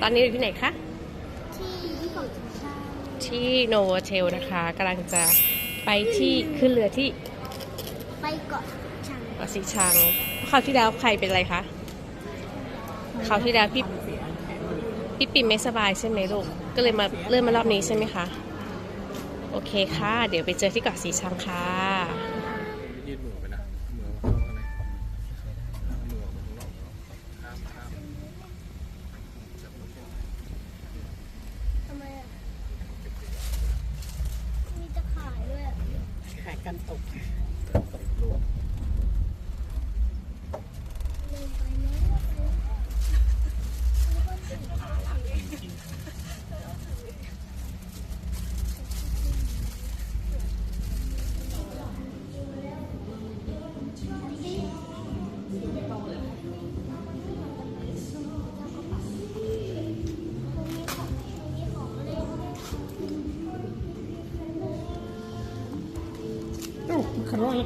ตอนนี้อยู่ที่ไหนคะ ที่ที่เกาะชาที่โนโวเทลนะคะกำลังจะไปที่ขึ้นเรือที่ไปเกาะชังเกาะสีชังคราวที่แล้วใครเป็นอะไรคะคราวที่แล้วพี่พี่ปิ่มไม่สบายใช่ไหมลูก ก็เลยมาเลื่อนมารอบนี้ใช่ไหมคะ โอเคค่ะ เดี๋ยวไปเจอที่เกาะสีชังค่ะ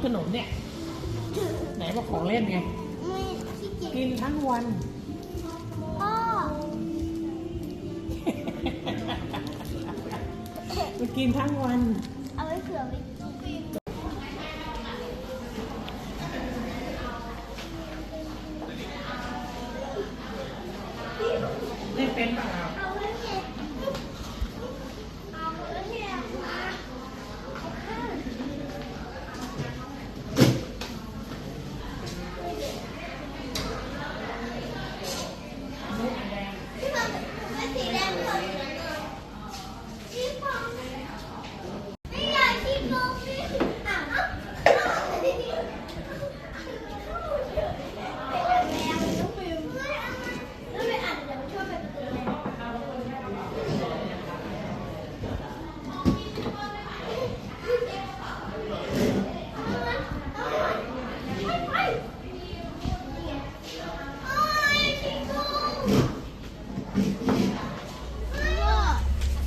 ขนมขนมเนี่ย ไหนว่าของเล่นไง ไม่ขี้เกียจกินทั้งวัน พ่อมันกินทั้งวัน เอาไว้เผื่อไปกินเล่นเป็นเปล่า เอาไว้เก็บเอาไว้เก็บมา พี่บอลเป็นสีแดงก่อนพี่บอลไม่อยากที่โกงพี่อะอะอะแล้วไปอ่านเดี๋ยวช่วยไปประตูเลย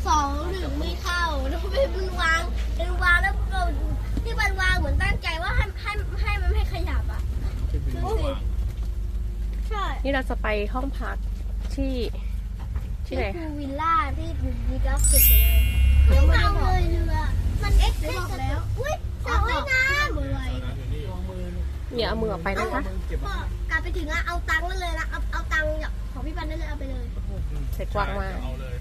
สองถึงไม่เข้าแล้วมันวางมันวางแล้วเราที่มันวางเหมือนตั้งใจว่าให้ให้ให้มันไม่ขยับอะ ที่เป็น ดูสิใช่ นี่เราจะไป ห้องพักที่ที่ไหนนี่คะคือวิลล่าที่มีกราฟิกเลยไม่เมาเลยเรือ มันเอ็กซ์บอกแล้วอุ้ยสระว่ายน้ำอะไรนะอยู่นี่อย่าเอามือออกไปนะคะเก็บพ่อกลับไปถึงอะเอาตังค์ได้เลยนะเอาเอาตังค์ของพี่ปันได้เลยเอาไปเลยเสร็จกว้างมากเอาเลย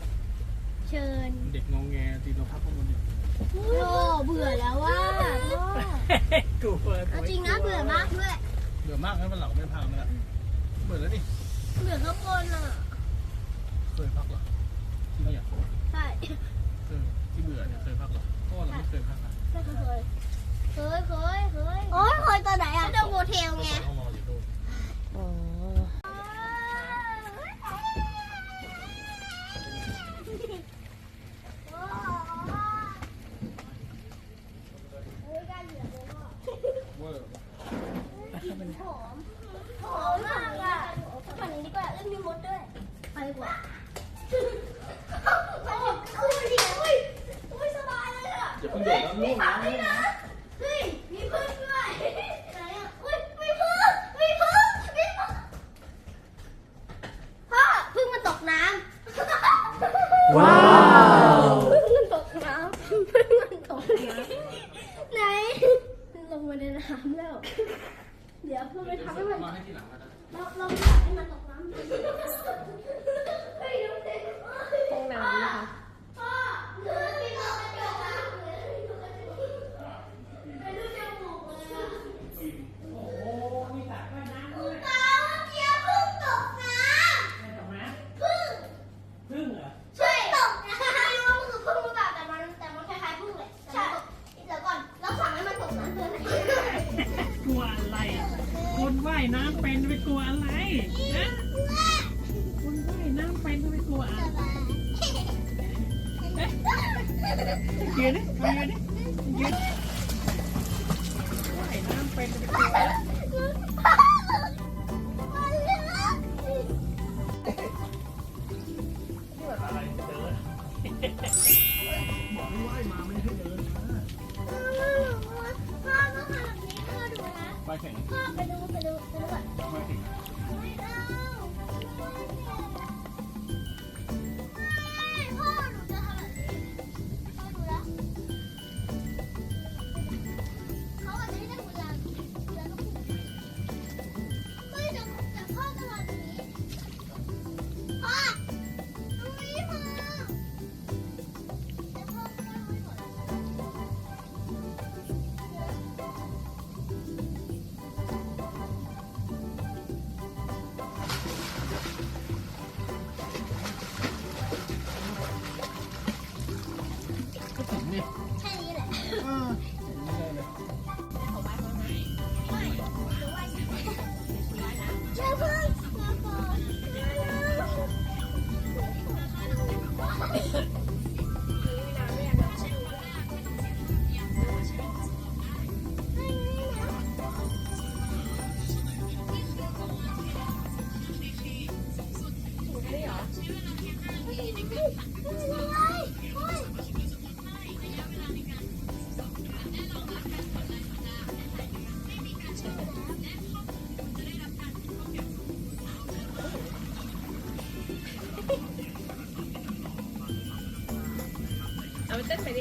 เชิญ เด็กงงแงตีนพับข้างบนเนี่ยโอ้เบื่อแล้วว่าพ่อกูเปิดเอาจริงนะเบื่อมากด้วย เบื่อมากแล้วมันหลังไม่พังแล้วเบื่อแล้วนี่ เบื่อข้างบนอะ เคยพักเหรอที่นี่อะใช่เออที่เบื่อเนี่ยเคยพักเหรอเพราะว่าเราไม่เคยพักอะไม่เคยเคยเคยเคยโอ้ยเคยตอนไหนอะเดโมเทลไงห้องนอนอยู่นู่น อ๋อ เวอร์ หอมหอมมากอะฝั่งนี้ดีกว่าเอ้ยมีมดด้วย ไปดีกว่าโอ้ยอุ้ยอุ้ยอุ้ยสบายเลยอะ อ น้ำเป็นไปกลัวอะไรนะคนว่ายน้ำเป็นไปกลัวอะไรเยืนดิมายืนดิยืน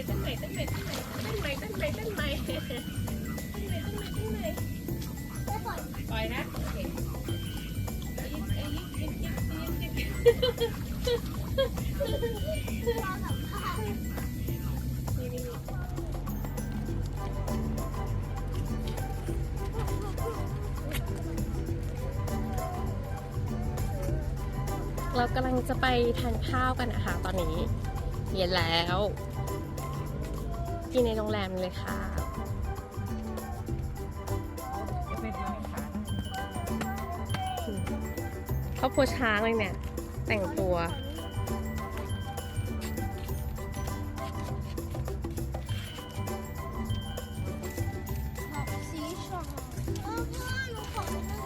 ต้นใหม่ดิเต้นใหม่เต้นใหม่เต้นใหม่เต้นใหม่เต้นใหม่เต้นใหม่เต้นใหม่ต้นใหม่ต้นใหม่ไม่ปล่อยนะโอเคเอายิบเอายิบยิบยิบยิบยิบเราสัมภาษณ์นี่นี่นี่เรากำลังจะไปทานข้าวกันนะคะตอนนี้เย็นแล้ว กินในโรงแรมเลยค่ะจะเป็นยังไงคะครอบครัวช้างเลยเนี่ย แต่งตัวผักสีชมพูพ่อหนูขอไปนั่ง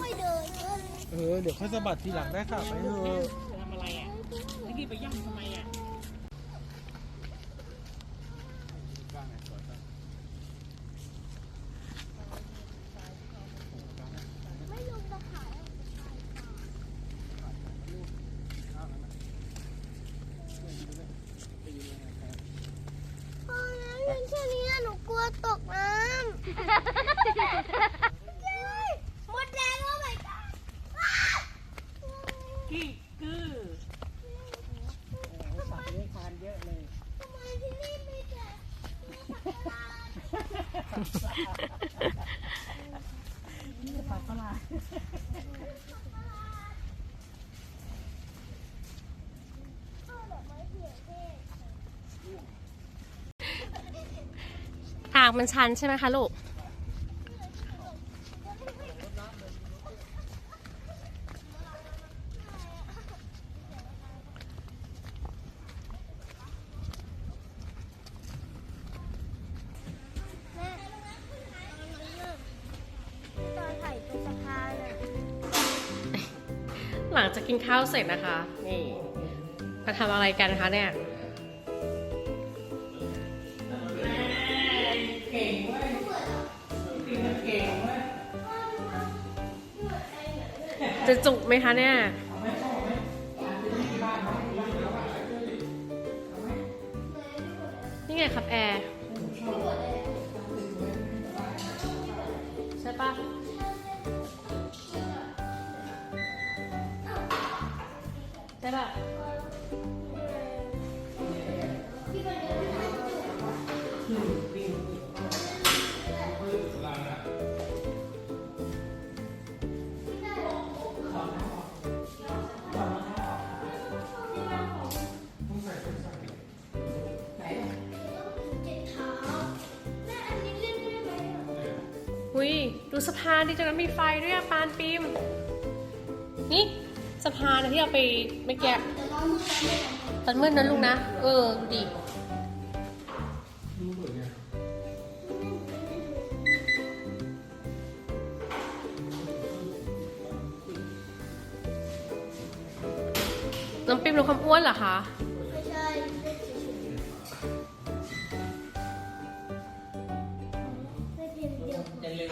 ค่อยเดินเดินเออ เดี๋ยวค่อยสะบัดทีหลังได้ค่ะ ไปเถอะ จะทำอะไรอะเมื่อกี้ไปย่ำทำไมอะ ไม่ลงตะขายพ่อนะเพียงแค่นี้หนูกลัวตกน้ำเย้ยหมดแรงแล้วไหมจ๊ะ กี้กือสัตว์เลี้ยงทานเยอะเลย ทำไมที่นี่มีแต่ผักกาด นี่ปลาปลา พ่อดอกไม้เผือกเทศ ทางมันชันใช่ไหมคะลูกแม่ตอนถ่ายตรงสะพานอะหลังจากกินข้าวเสร็จนะคะ นี่มาทำอะไรกันคะเนี่ย จะจุกไหมคะเนี่ยนี่ไงครับแอร์ สะพานดิจากนั้นมีไฟด้วยอะปานปิมนี่สะพานที่เราไปเมื่อกี้แตอนมืดแล้นะลุงนะ เออดูดิน้องปิมลดความอ้วนเหรอคะ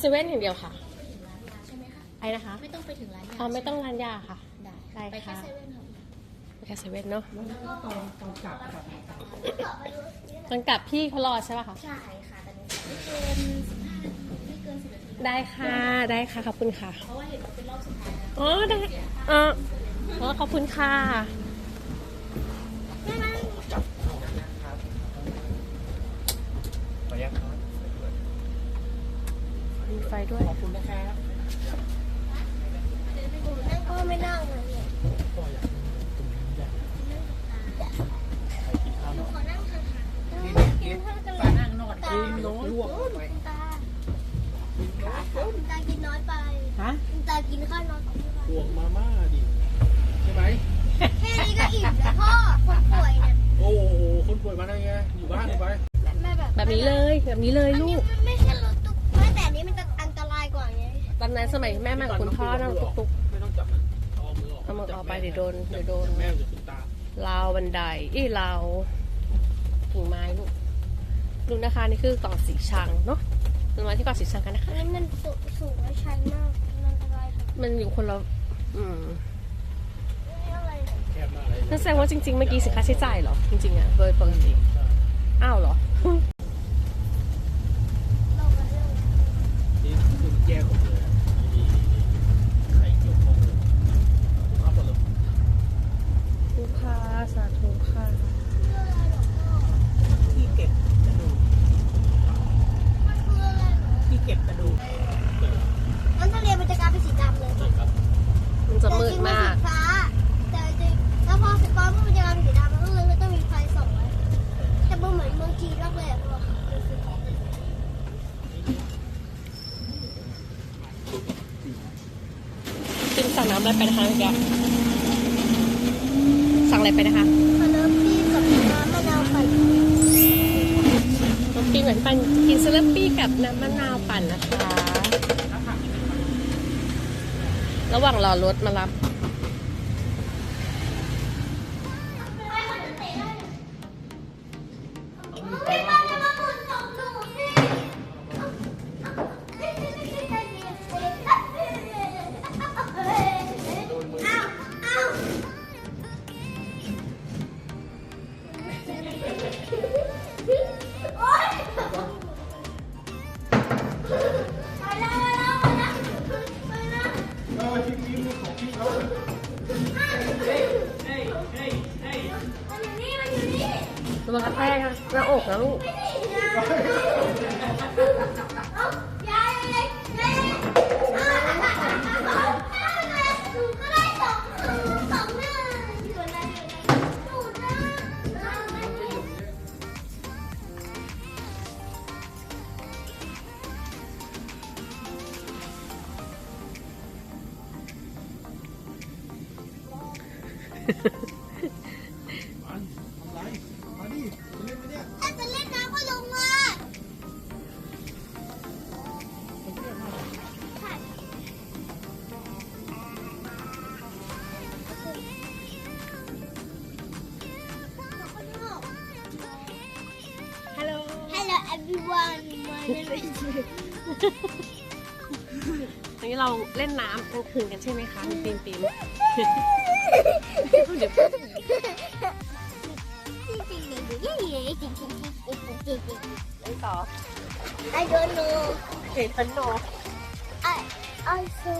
เซเว่นไปเซเว่นอย่างเดียวค่ะใช่ไหมคะไปนะคะ ไม่ต้องไปถึงร้านยาอ๋อไม่ต้องร้านยาค่ะได้ได้ไปแค่ค่ะ เซเว่นค่ะไปแค่เซเว่นเนาะตอนตอนกลับกลับต่อไปดูตอนกลับพี่เขารอใช่ป่ะคะใช่ค่ะแต่ไม่เกินสิบห้าไม่เกินสิบนาทีได้ค่ะได้ค่ะขอบคุณค่ะเพราะว่าเห็นว่าเป็นรอบสุดท้ายแล้ว อ๋อได้เอออ๋อขอบคุณค่ะ แม่นั่ง ขออนุญาตครับ มีไฟ ด้วย ขอบคุณนะครับ หนูนั่งก็ไม่นั่งเลยเนี่ย ก็อยากตรงนี้อยากใครกินข้าว หนู เนาะ ขอนั่งห่างๆกินข้าวกัน ปลานั่งนอน ตา กินน้อยลวก คุณตาคุณตากินน้อยไป ฮะ คุณตากินข้าวน้อยกว่าพี่ พวกมาม่าดิ ใช่ไหม ใแค่นี้ก็อิ่มแล้วพ่อคนป่วยเนี่ย โอ้โหคนป่วยมาได้ไงอยู่บ้านไป แม่แบบ แบบนี้เลย แบบนี้เลย อัน ลู นี้ ก มันไม่ใช่รถตุ๊กแม่แต่อันนี้มันจะอันตรายกว่าไง ตอน นั้นสมัยแม่มากับคุณพ่อนั่งตุกไม่ต้องจับนะเอามือออกเอามือออกไปเดี๋ยวโดนเดี๋ยวโดนแม่จะขึ้นตาๆราวบันไดอีราวกิ่งไม้ลูกดูนะคะนี่คือกล่องสีชังเนาะเรามาที่กล่องสีชังกันนะคะอันนี้มันสูงสูงและชันมากมันอันตรายแบบมันอยู่คนละอืมนี้อะไรเนี่ยแคบมากเลยนั่นแสดงว่าจริงๆเมื่อกี้สินค้าใช้จ่ายเหรอจริงๆอะโดยปกติอ้าวเหรอ เรามาเรื่อง นี่คือแยกออกเลยนี่ไข่เกี่ยวข้องเลยเอาหมดเลย ลูกค้าสาธุค่ะ ที่เก็บกระดูก มันคืออะไรเหรอ ที่เก็บกระดูก งั้นทะเลมันจะกลายเป็นสีดำเลย ครับ มันจะมืดมาก แต่จริงๆนสีฟ้าแต่จริงๆแล้วพอสีฟ้ามันจะกลายเป็นสีดำมันก็เลยไม่ต้องมีไฟส่องไว้แต่มันเหมือนเมืองจีนมากเลยอะพ่อ ปิมสั่งน้ำอะไรไปนะคะเมื่อกี้สั่งอะไรไปนะคะคาราปี้กับน้ำมะนาวปั่นน้องปิมกับพี่ปันกินสลัดปี้กับน้ำมะนาวปั่นนะคะ ระหว่างรอรถมารับ ชิ้นนี้มีของพี่เขามันอยู่นี่ มันอยู่นี่ ระวังกระแทกนะหน้าอกนะลูก everyone my name is วันนี้เราเล่นน้ำกลางคืนกันใช่ไหมคะคุณปิมปิมเดี๋ยวเล่นต่อ I don't know เห็นฟันโน I I so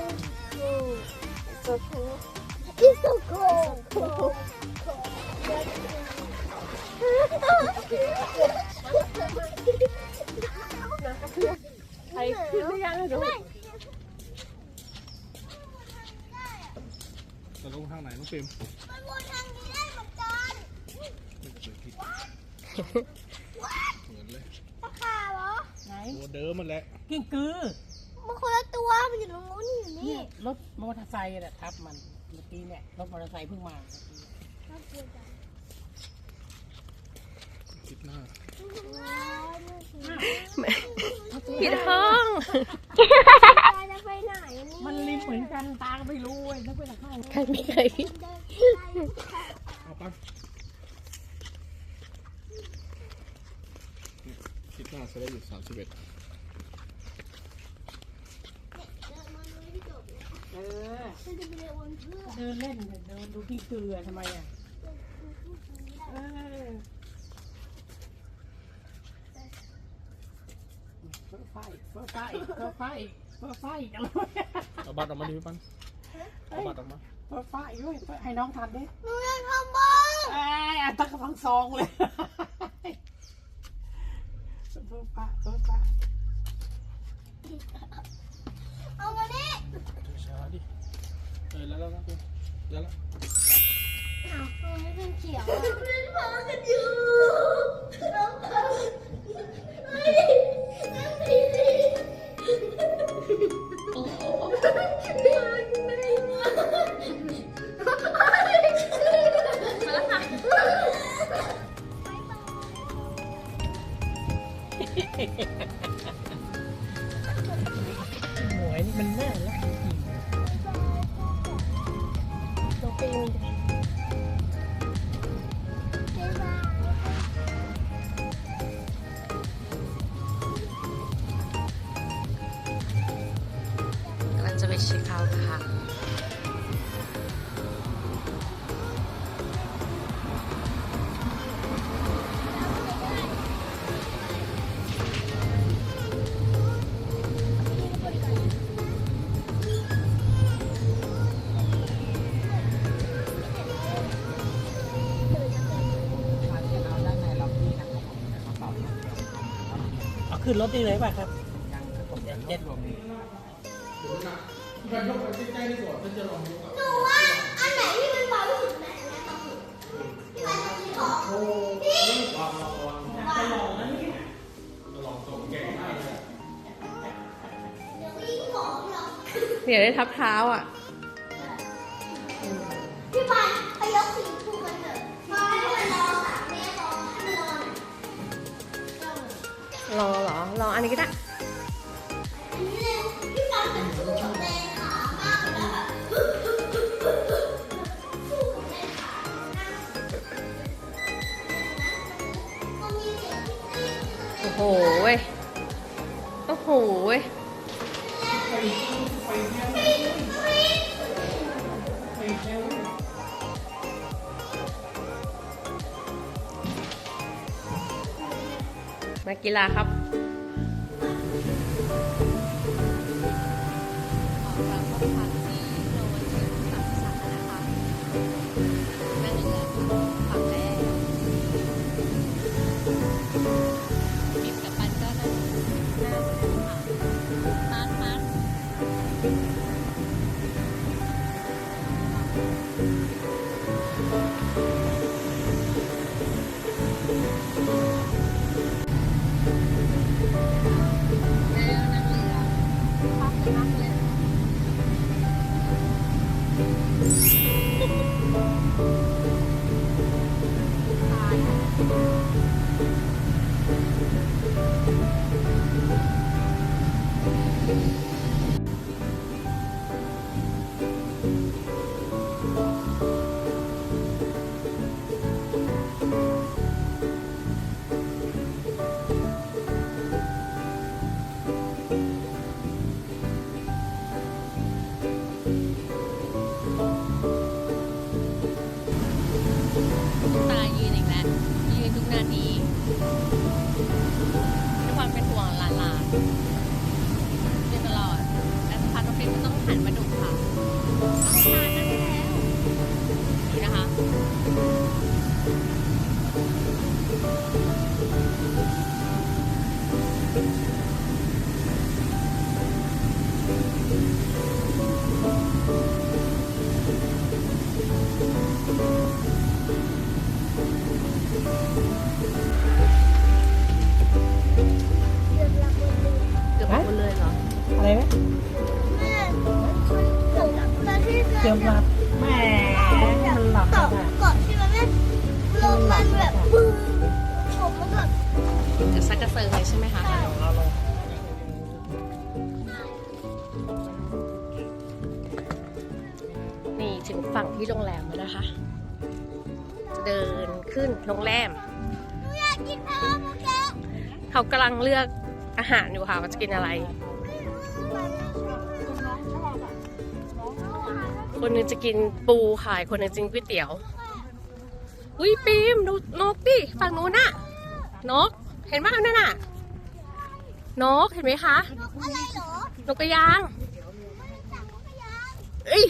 cool so cool it's so cool cool cool ลงทางไหนน้องปิมมันวนทางนี้ได้เหมือนกันไม่เคยผิดเหมือนเลยตะขาเหรอ ไหนตัวเดิมมันแหละกิ้งกือ มันคนละตัว มันอยู่ตรงนู้นนี่อยู่นี่เนี่ยรถมอเตอร์ไซค์น่ะทับมันเมื่อกี้เนี่ยรถมอเตอร์ไซค์เพิ่งมาคิดหน้าผิดห้องจะไปไหนนี่ มันริมเหมือนกันตาก็ไม่รู้เว้ยนึกว่าจะเข้าใครไม่เคยเอาปันคิดหน้าจะได้อยู่สามสิบเอ็ดเออมันจะไปเรียนวันเพื่อเดินเล่นเดินดูกิ้งกือทำไมอะเออเฟ้อไฟเฟ้อไฟเฟ้อไฟ เฟ้อไฟจังเลยเอาบัตรออกมาดิพี่ปันเอาบัตรออกมาเฟ้อไฟด้วยให้น้องทำดิหนูอยากทำบ้างไอ้ยอะตั้งทั้งซองเลย ขึ้นรถได้เลยป่ะครับเดี๋ยวเจ็ดหนูว่าอันไหนที่มันเบาที่สุดไหนอันนั้นต้องถูกที่มันจะมีของพี่เดี๋ยววิ่งของหรอก เดี๋ยวได้ทับเท้าอะ รอเหรอ รออันนี้ก็ได้อันนี้เลยพี่ปันเป็นสู้กับแรงขามากเลยแบบสู้กับแรงขานะมันมีเสียงที่ตีโอ้โหเว้ยโอ้โหเว้ย นักกีฬาครับ มหลับแหมมันหลับเกาะอะเกาะที่มันแม่ลมมันแบบบึ้งผมมันแบบจะซักกระเซิงเลยใช่ไหมคะเอาลงนี่ถึงฝั่งที่โรงแรมแล้วนะคะ จะเดินขึ้นโรงแรมหนูอยากกินพาโมแกะเขากำลังเลือกอาหารอยู่ค่ะว่าจะกินอะไร คนหนึงจะกินปูค่ะอีกคนหนึงจะกินก๋วยเตี๋ยวอุ้ยปิมดูนกดิฝั่งนู้นน่ะ นก เห็นไหมนั่นน่ะ นกเห็นไหมคะอะไรหรอนกกระยางเอ้ย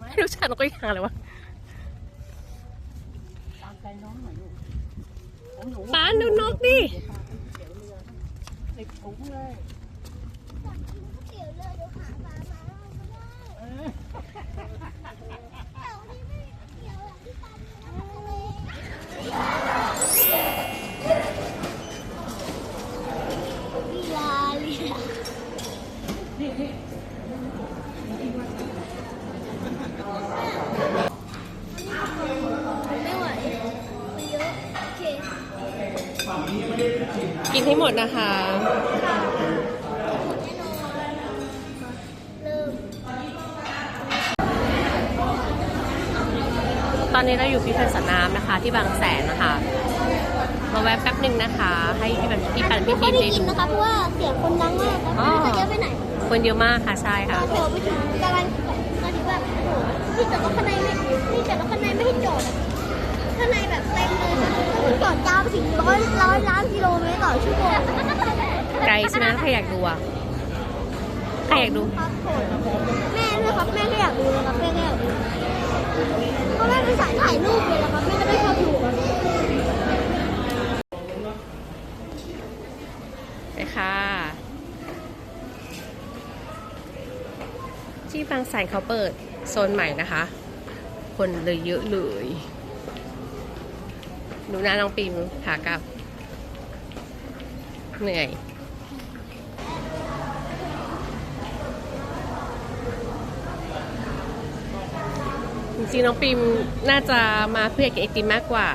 ไม่รู้จักนกกระยางเลยวะตาน้องหน่อยลูกของหนูปานดูนกดิ กินให้หมดนะคะ เริ่ม ตอนนี้เราอยู่ที่เขื่อนสระน้ำนะคะ ที่บางแสนนะคะ มาแวะแป๊บหนึ่งนะคะ ให้พี่ปันพี่ปันพี่ไม่ทีมค่อยได้ได้ยินดู นะคะเพราะว่าเสียงคนดังมากครับอ๋อ ไม่รู้จะเยอะไปไหนคนคนเยอะมากค่ะใช่ค่ะ โผล่ไปถึงกำลังตอนนี้แบบโอ้โหที่จอดรถข้างในไม่ที่จอดรถข้างในไม่ให้จอดอะข้างในแบบเต็มเลยนะจอดยาวไปถึงร้อยร้อยล้านกิโลเมตรต่อชั่วโมงไกลใช่ไหมใครอยากดูอะใครอยากดู ครับผมแม่ด้วยครับแม่ก็อยากดูนะครับแม่ก็อยากดู แม่เป็นสายถ่ายรูปเลยนะครับแม่ได้ชอบดูครับไปค่ะ ที่บางแสนเขาเปิดโซนใหม่นะคะ คนเลยเยอะเลยดูหน้าน้องปิมขากลับ เหนื่อย ริงๆน้องปิมน่าจะมาเพื่อกินไอติมมากกว่า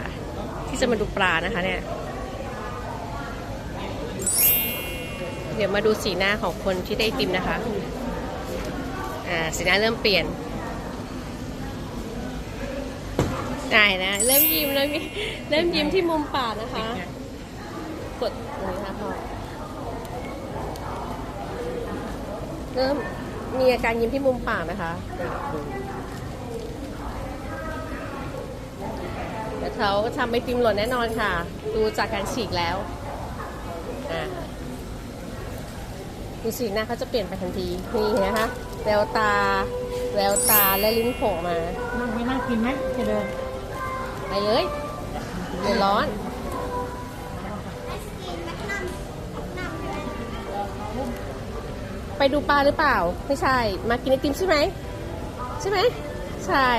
ที่จะมาดูปลานะคะเนี่ย เดี๋ยวมาดูสีหน้าของคนที่ได้ไอติมนะคะ อ่าสีหน้าเริ่มเปลี่ยนได้นะเริ่มยิ้มเริ่มเริ่มยิ้มที่มุมปากนะคะ กดตรงนี้ค่ะพอเริ่มมีอาการยิ้มที่มุมปากนะคะ เดี๋ยวเขาทำไอติมหล่นแน่นอนค่ะ ดูจากการฉีกแล้วอ่าดูสีหน้าเขาจะเปลี่ยนไปทันทีนี่เห็นะคะแววตา แววตาและลิ้นโผล่มานั่งไม่นั่งกินไหมจะเดินไปเลยเดี๋ยวร้อนไอศกรีมแมกนัมนัมใช่ไหมไปดูปลาหรือเปล่า ไม่ใช่ มากินไอติมใช่ไหม ใช่ไหม ใช่